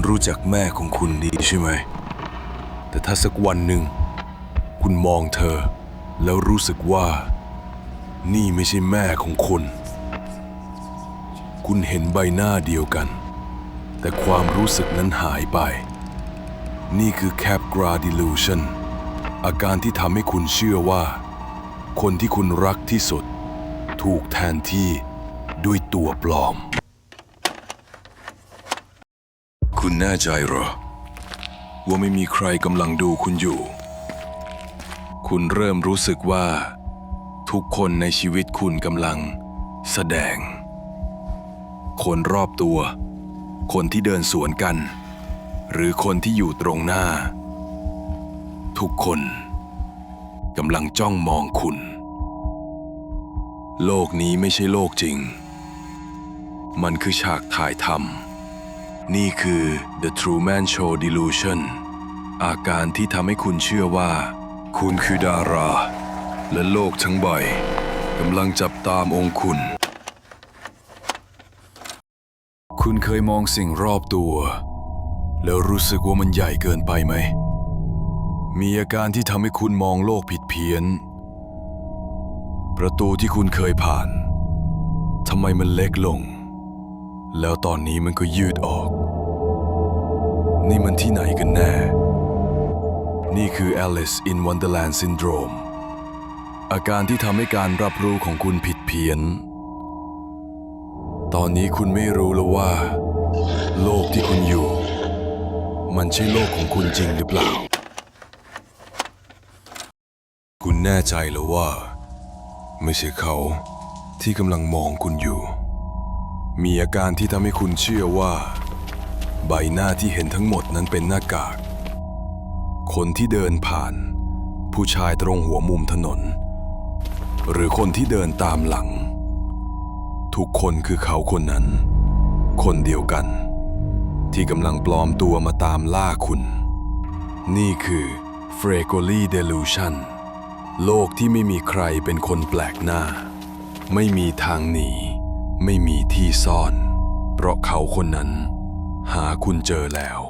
คุณรู้จักแม่ของคุณดีใช่ไหม แต่ถ้าสักวันหนึ่ง คุณมองเธอ แล้วรู้สึกว่า นี่ไม่ใช่แม่ของคุณ คุณเห็นใบหน้าเดียวกัน แต่ความรู้สึกนั้นหายไป นี่คือ Capgras Delusion อาการที่ทำให้คุณเชื่อว่า คนที่คุณรักที่สุด ถูกแทนที่ด้วยตัวปลอม คุณแน่ใจเหรอ ว่าไม่มีใครกำลังดูคุณอยู่ คุณเริ่มรู้สึกว่า ทุกคนในชีวิตคุณกำลัง แสดง คนรอบตัว คนที่เดินสวนกัน หรือคนที่อยู่ตรงหน้า ทุกคนกำลังจ้องมองคุณ โลกนี้ไม่ใช่โลกจริง มันคือฉากถ่ายทำ นี่คือ The Truman Show Delusion อาการที่ทำให้คุณเชื่อว่า คุณคือดารา และโลกทั้งใบกำลังจับตามองค์คุณ คุณเคยมองสิ่งรอบตัว แล้วรู้สึกว่ามันใหญ่เกินไปไหม มีอาการที่ทำให้คุณมองโลกผิดเพี้ยน ประตูที่คุณเคยผ่านทำไมมันเล็กลง แล้วตอนนี้มันก็ยืดออก นี่มันที่ไหนกันแน่ นี่คือ Alice in Wonderland Syndrome อาการที่ทำให้การรับรู้ของคุณผิดเพี้ยน ตอนนี้คุณไม่รู้แล้วว่า โลกที่คุณอยู่ มันใช่โลกของคุณจริงหรือเปล่า คุณแน่ใจหรือว่า ไม่ใช่เขาที่กำลังมองคุณอยู่ มีอาการที่ทำให้คุณเชื่อว่า ใบหน้าที่เห็นทั้งหมดนั้นเป็นหน้ากาก คนที่เดินผ่าน ผู้ชายตรงหัวมุมถนน หรือคนที่เดินตามหลัง ทุกคนคือเขาคนนั้น คนเดียวกัน ที่กำลังปลอมตัวมาตามล่าคุณ นี่คือ f r e g o l y Delusion โลกที่ไม่มีใครเป็นคนแปลกหน้า ไม่มีทางหนี ไม่มีที่ซ่อน เพราะเขาคนนั้น หาคุณเจอแล้ว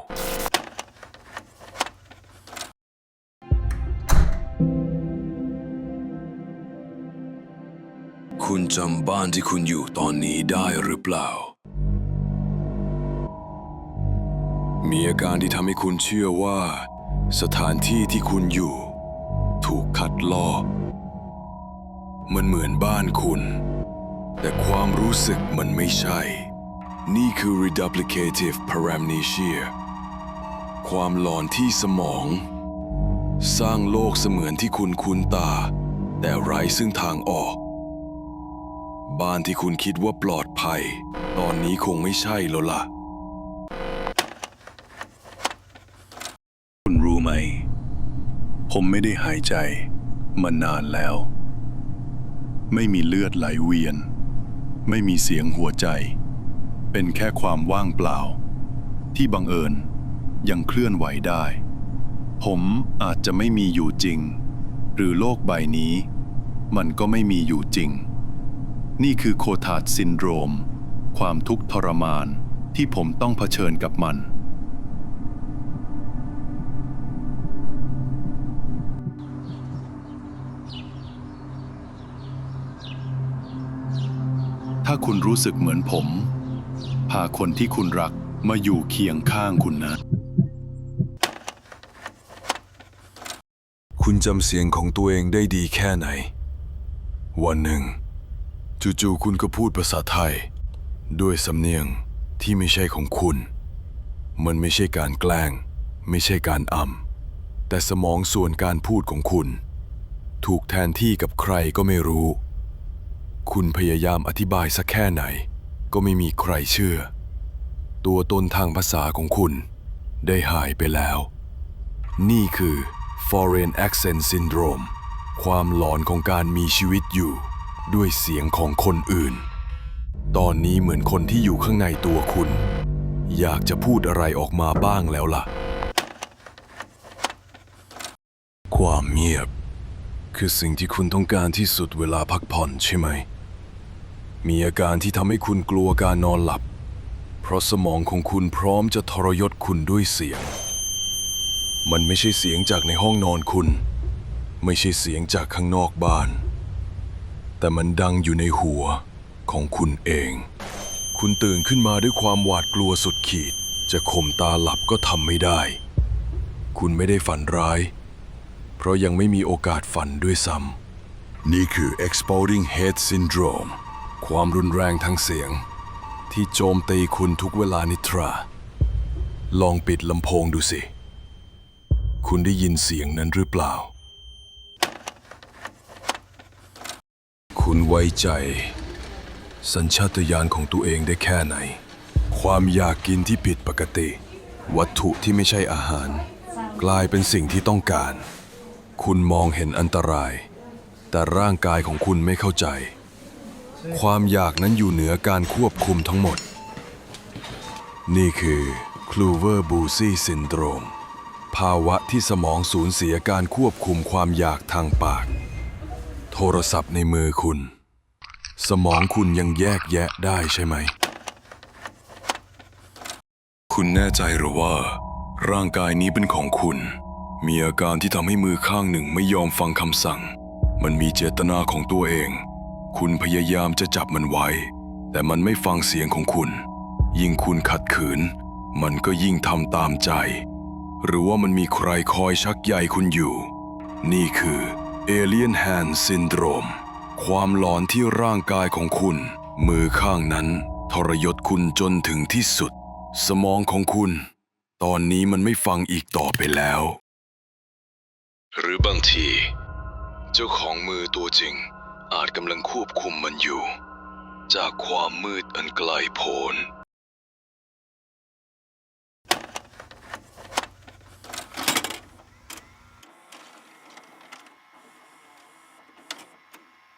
คุณจำบ้านที่คุณอยู่ตอนนี้ได้หรือเปล่า มีอาการที่ทำให้คุณเชื่อว่า สถานที่ที่คุณอยู่ ถูกคัดลอกมันเหมือนบ้านคุณ แต่ความรู้สึกมันไม่ใช่ นี่คือ reduplicative paramnesia ความหลอนที่สมอง สร้างโลกเสมือนที่คุณคุ้นตา แต่ไร้ซึ่งทางออก บ้านที่คุณคิดว่าปลอดภัย ตอนนี้คงไม่ใช่แล้วล่ะ คุณรู้ไหม ผมไม่ได้หายใจมานานแล้ว ไม่มีเลือดไหลเวียน ไม่มีเสียงหัวใจ เป็นแค่ความว่างเปล่า ที่บังเอิญยังเคลื่อนไหวได้ ผมอาจจะไม่มีอยู่จริง หรือโลกใบนี้ มันก็ไม่มีอยู่จริง นี่คือโคทาดซินโดรม ความทุกข์ทรมานที่ผมต้องเผชิญกับมันถ้าคุณรู้สึกเหมือนผม พาคนที่คุณรักมาอยู่เคียงข้างคุณนะ คุณจำเสียงของตัวเองได้ดีแค่ไหน วันหนึ่ง จู่ๆคุณก็พูดภาษาไทย ด้วยสำเนียงที่ไม่ใช่ของคุณ มันไม่ใช่การแกล้ง ไม่ใช่การอำแต่สมองส่วนการพูดของคุณ ถูกแทนที่กับใครก็ไม่รู้ คุณพยายามอธิบายสักแค่ไหน ก็ไม่มีใครเชื่อ ตัวตนทางภาษาของคุณได้หายไปแล้ว นี่คือ foreign accent syndrome ความหลอนของการมีชีวิตอยู่ ด้วยเสียงของคนอื่น ตอนนี้เหมือนคนที่อยู่ข้างในตัวคุณ อยากจะพูดอะไรออกมาบ้างแล้วล่ะ ความเงียบ คือสิ่งที่คุณต้องการที่สุดเวลาพักผ่อนใช่ไหม มีอาการที่ทำให้คุณกลัวการนอนหลับ เพราะสมองของคุณพร้อมจะทรยศคุณด้วยเสียง มันไม่ใช่เสียงจากในห้องนอนคุณ ไม่ใช่เสียงจากข้างนอกบ้าน แต่มันดังอยู่ในหัวของคุณเอง คุณตื่นขึ้นมาด้วยความหวาดกลัวสุดขีด จะข่มตาหลับก็ทำไม่ได้ คุณไม่ได้ฝันร้าย เพราะยังไม่มีโอกาสฝันด้วยซ้ำนี่คือ exploding head syndrome ความรุนแรงทางเสียง ที่โจมตีคุณทุกเวลานิทรา ลองปิดลำโพงดูสิ คุณได้ยินเสียงนั้นหรือเปล่า คุณไว้ใจ สัญชาตญาณของตัวเองได้แค่ไหน ความอยากกินที่ผิดปกติ วัตถุที่ไม่ใช่อาหาร กลายเป็นสิ่งที่ต้องการ คุณมองเห็นอันตราย แต่ร่างกายของคุณไม่เข้าใจ ความอยากนั้นอยู่เหนือการควบคุมทั้งหมด นี่คือ Kluver b u s y Syndrome ภาวะที่สมองสูญเสียการควบคุมความอยากทางปาก โทรศัพท์ในมือคุณ สมองคุณยังแยกแยะได้ใช่ไหม คุณแน่ใจหรือว่า ร่างกายนี้เป็นของคุณ มีอาการที่ทำให้มือข้างหนึ่งไม่ยอมฟังคำสั่ง มันมีเจตนาของตัวเอง คุณพยายามจะจับมันไว้ แต่มันไม่ฟังเสียงของคุณ ยิ่งคุณขัดขืน มันก็ยิ่งทำตามใจ หรือว่ามันมีใครคอยชักใยคุณอยู่ นี่คือ Alien Hand Syndrome ความหลอนที่ร่างกายของคุณ มือข้างนั้น ทรยศคุณจนถึงที่สุด สมองของคุณ ตอนนี้มันไม่ฟังอีกต่อไปแล้ว หรือบางที เจ้าของมือตัวจริง อาจกำลังควบคุมมันอยู่ จากความมืดอันไกลโพ้น